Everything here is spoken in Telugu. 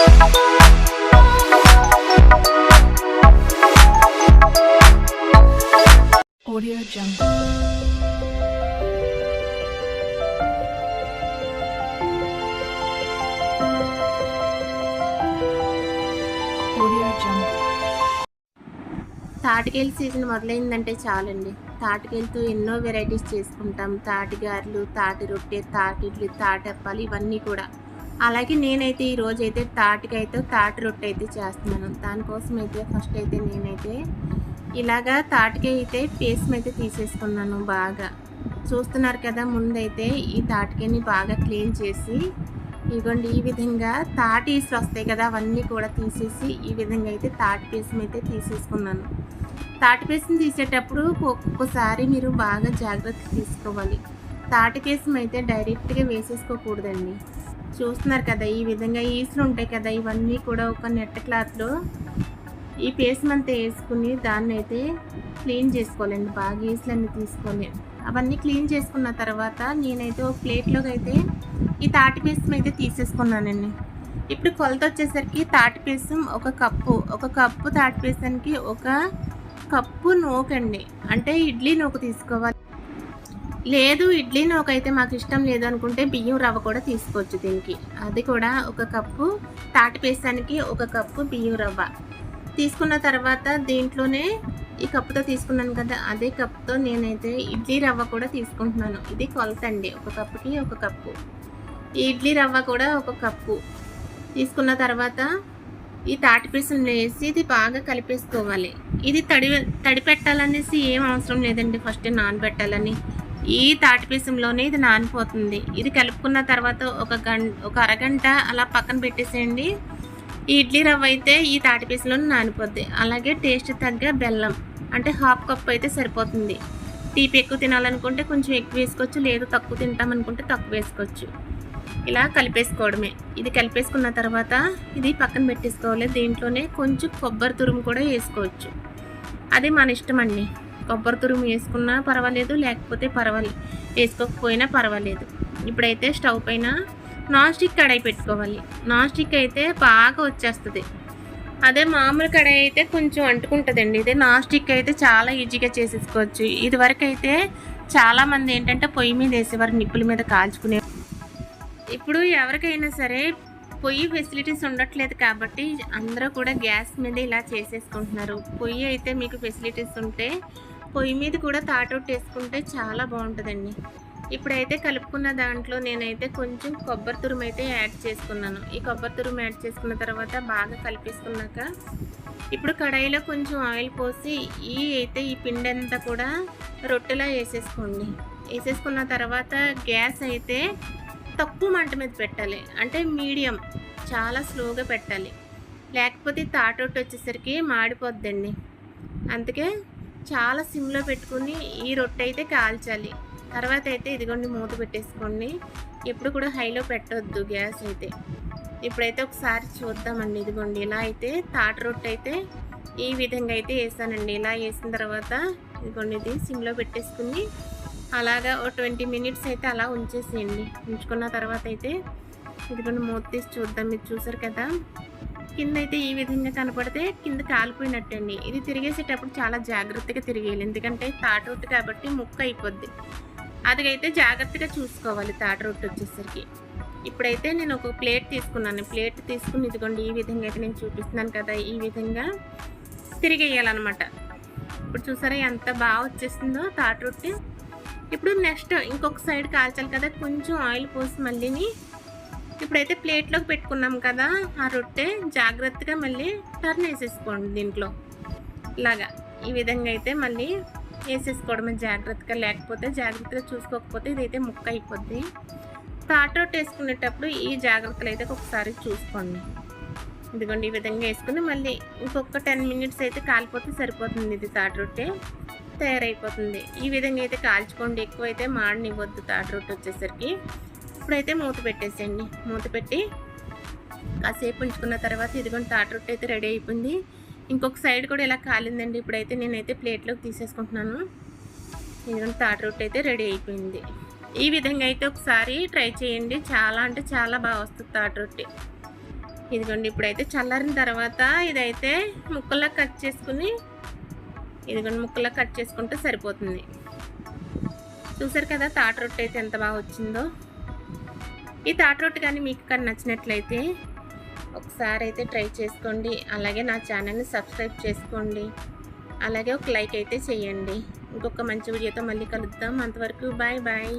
Audio Jungle. సీజన్ మొదలైందంటే చాలండి. తాటికాయలతో ఎన్నో వెరైటీస్ చేసుకుంటాం. తాటిగారులు తాటి రొట్టె తాటిడ్లు తాటప్పాలు ఇవన్నీ కూడా. అలాగే నేనైతే ఈ రోజు అయితే తాటికైతే తాటి రొట్టె అయితే చేస్తున్నాను. దానికోసం అయితే ఫస్ట్ అయితే నేనైతే ఇలాగా తాటికాయ అయితే పేస్ట్ అయితే తీసేసుకున్నాను బాగా. చూస్తున్నారు కదా ముందైతే ఈ తాటికాయని బాగా క్లీన్ చేసి ఇదిగోండి ఈ విధంగా తాటి వస్తాయి కదా అవన్నీ కూడా తీసేసి ఈ విధంగా అయితే తాటి పీసం అయితే తీసేసుకున్నాను. తాటి పీసం తీసేటప్పుడు ఒక్కొక్కసారి మీరు బాగా జాగ్రత్త తీసుకోవాలి. తాటి పీసం అయితే డైరెక్ట్గా వేసేసుకోకూడదండి. చూస్తున్నారు కదా ఈ విధంగా ఈసులు ఉంటాయి కదా ఇవన్నీ కూడా ఒక నెట్ క్లాత్లో ఈ పేస్ట్ అంతా వేసుకుని దాన్ని అయితే క్లీన్ చేసుకోవాలండి బాగా ఈసులన్నీ తీసుకొని. అవన్నీ క్లీన్ చేసుకున్న తర్వాత నేనైతే ఒక ప్లేట్లోకి అయితే ఈ తాటి పీసం అయితే తీసేసుకున్నానండి. ఇప్పుడు కొలత వచ్చేసరికి తాటి పీసం ఒక కప్పు ఒక కప్పు తాటి పీసానికి ఒక కప్పు నూకండి అంటే ఇడ్లీ నూక తీసుకోవాలి. లేదు ఇడ్లీ నూక మాకు ఇష్టం లేదు అనుకుంటే బియ్యం రవ్వ కూడా తీసుకోవచ్చు దీనికి. అది కూడా ఒక కప్పు తాటి పీసానికి ఒక కప్పు బియ్యం రవ్వ. తీసుకున్న తర్వాత దీంట్లోనే ఈ కప్పుతో తీసుకున్నాను కదా అదే కప్తో నేనైతే ఇడ్లీ రవ్వ కూడా తీసుకుంటున్నాను. ఇది కొలత అండి ఒక కప్పుకి ఒక కప్పు. ఈ ఇడ్లీ రవ్వ కూడా ఒక కప్పు. తీసుకున్న తర్వాత ఈ తాటి పీసులు వేసి ఇది బాగా కలిపేసుకోవాలి. ఇది తడి తడి పెట్టాలనేసి ఏం అవసరం లేదండి ఫస్ట్ నానబెట్టాలని. ఈ తాటి పీసంలోనే ఇది నానిపోతుంది. ఇది కలుపుకున్న తర్వాత ఒక గం ఒక అరగంట అలా పక్కన పెట్టేసేయండి. ఈ ఇడ్లీ రవ్వ అయితే ఈ తాటి పీసులో నానిపోద్ది. అలాగే టేస్ట్ తగ్గ బెల్లం అంటే హాఫ్ కప్ అయితే సరిపోతుంది. తీపి ఎక్కువ తినాలనుకుంటే కొంచెం ఎక్కువ వేసుకోవచ్చు లేదు తక్కువ తింటామనుకుంటే తక్కువ వేసుకోవచ్చు. ఇలా కలిపేసుకోవడమే. ఇది కలిపేసుకున్న తర్వాత ఇది పక్కన పెట్టేసుకోవాలి. దీంట్లోనే కొంచెం కొబ్బరి తురుము కూడా వేసుకోవచ్చు. అది మన ఇష్టం అండి. కొబ్బరి తురుము వేసుకున్నా పర్వాలేదు లేకపోతే పర్వాలేదు వేసుకోకపోయినా పర్వాలేదు. ఇప్పుడైతే స్టవ్ పైన నాన్ స్టిక్ కడాయి పెట్టుకోవాలి. నాన్ స్టిక్ అయితే బాగా వచ్చేస్తుంది. అదే మామూలు కడాయి అయితే కొంచెం అంటుకుంటుందండి. ఇదే నాన్ స్టిక్ అయితే చాలా ఈజీగా చేసేసుకోవచ్చు. ఇదివరకు అయితే చాలామంది ఏంటంటే పొయ్యి మీద వేసేవారు నిప్పుల మీద కాల్చుకునే ఇప్పుడు ఎవరికైనా సరే పొయ్యి ఫెసిలిటీస్ ఉండట్లేదు కాబట్టి అందరూ కూడా గ్యాస్ మీద ఇలా చేసేసుకుంటున్నారు. పొయ్యి అయితే మీకు ఫెసిలిటీస్ ఉంటే పొయ్యి మీద కూడా తాటౌట్ వేసుకుంటే చాలా బాగుంటుందండి. ఇప్పుడైతే కలుపుకున్న దాంట్లో నేనైతే కొంచెం కొబ్బరి తురుము అయితే యాడ్ చేసుకున్నాను. ఈ కొబ్బరి తురుము యాడ్ చేసుకున్న తర్వాత బాగా కలిపేసుకున్నాక ఇప్పుడు కడాయిలో కొంచెం ఆయిల్ పోసి ఈ అయితే ఈ పిండి అంతా కూడా రొట్టెలా వేసేసుకోండి. వేసేసుకున్న తర్వాత గ్యాస్ అయితే తక్కువ మంట మీద పెట్టాలి. అంటే మీడియం చాలా స్లోగా పెట్టాలి. లేకపోతే తాటొట్టు వచ్చేసరికి మాడిపోద్దండి. అందుకే చాలా సిమ్లో పెట్టుకుని ఈ రొట్టె అయితే కాల్చాలి. తర్వాత అయితే ఇదిగోండి మూత పెట్టేసుకోండి. ఎప్పుడు కూడా హైలో పెట్టొద్దు గ్యాస్ అయితే. ఇప్పుడైతే ఒకసారి చూద్దామండి ఇదిగోండి. ఇలా అయితే తాట రొట్టె అయితే ఈ విధంగా అయితే వేసానండి. ఇలా వేసిన తర్వాత ఇదిగోండి ఇది సిమ్లో పెట్టేసుకుని అలాగా ఓ ట్వంటీ మినిట్స్ అయితే అలా ఉంచేసేయండి. ఉంచుకున్న తర్వాత అయితే ఇదిగోండి మూత తీసి చూద్దాం. మీరు చూసారు కదా? కింద అయితే ఈ విధంగా కనపడితే కింద కాలిపోయినట్టండి. ఇది తిరిగేసేటప్పుడు చాలా జాగ్రత్తగా తిరిగేయాలి. ఎందుకంటే తాట రొట్టు కాబట్టి ముక్క అయిపోద్ది. అదిగైతే జాగ్రత్తగా చూసుకోవాలి తాట రొట్టు వచ్చేసరికి. ఇప్పుడైతే నేను ఒక ప్లేట్ తీసుకున్నాను. ప్లేట్ తీసుకుని ఇదిగోండి ఈ విధంగా అయితే నేను చూపిస్తున్నాను కదా ఈ విధంగా తిరిగేయాలన్నమాట. ఇప్పుడు చూసారా ఎంత బాగా వచ్చేసిందో తాట రొట్టె. ఇప్పుడు నెక్స్ట్ ఇంకొక సైడ్ కాల్చాలి కదా కొంచెం ఆయిల్ పోసి మళ్ళీని ఇప్పుడైతే ప్లేట్లోకి పెట్టుకున్నాం కదా ఆ రొట్టె జాగ్రత్తగా మళ్ళీ టర్న్ వేసేసుకోండి దీంట్లో. ఇలాగా ఈ విధంగా అయితే మళ్ళీ వేసేసుకోవడమే జాగ్రత్తగా లేకపోతే జాగ్రత్తగా చూసుకోకపోతే ఇదైతే ముక్క అయిపోద్ది. తాట రొట్టె వేసుకునేటప్పుడు ఈ జాగ్రత్తలు అయితే ఒకసారి చూసుకోండి. ఇదిగోండి ఈ విధంగా వేసుకుని మళ్ళీ ఇంకొక టెన్ మినిట్స్ అయితే కాలిపోతే సరిపోతుంది ఇది తాట రొట్టె తయారైపోతుంది. ఈ విధంగా అయితే కాల్చుకోండి ఎక్కువ అయితే మాడనివ్వద్దు తాట రొట్టె వచ్చేసరికి. ఇప్పుడైతే మూత పెట్టేసేయండి. మూత పెట్టి కాసేపు ఉంచుకున్న తర్వాత ఇదిగోండి తాట రొట్టె అయితే రెడీ అయిపోయింది. ఇంకొక సైడ్ కూడా ఇలా కాలిందండి. ఇప్పుడైతే నేనైతే ప్లేట్లోకి తీసేసుకుంటున్నాను. ఇదిగోండి తాట రొట్టె అయితే రెడీ అయిపోయింది. ఈ విధంగా అయితే ఒకసారి ట్రై చేయండి. చాలా అంటే చాలా బాగా వస్తుంది తాట రొట్టె. ఇదిగోండి ఇప్పుడైతే చల్లారిన తర్వాత ఇదైతే ముక్కలా కట్ చేసుకుని ఇదిగోండి ముక్కలా కట్ చేసుకుంటే సరిపోతుంది. చూసారు కదా తాట రొట్టె అయితే ఎంత బాగా వచ్చిందో? ఈ తాట్ రొట్టె కానీ మీకు కానీ నచ్చినట్లయితే ఒకసారి అయితే ట్రై చేసుకోండి. అలాగే నా ఛానల్ని సబ్స్క్రైబ్ చేసుకోండి. అలాగే ఒక లైక్ అయితే చేయండి. ఇంకొక మంచి వీడియోతో మళ్ళీ కలుద్దాం. అంతవరకు బాయ్ బాయ్.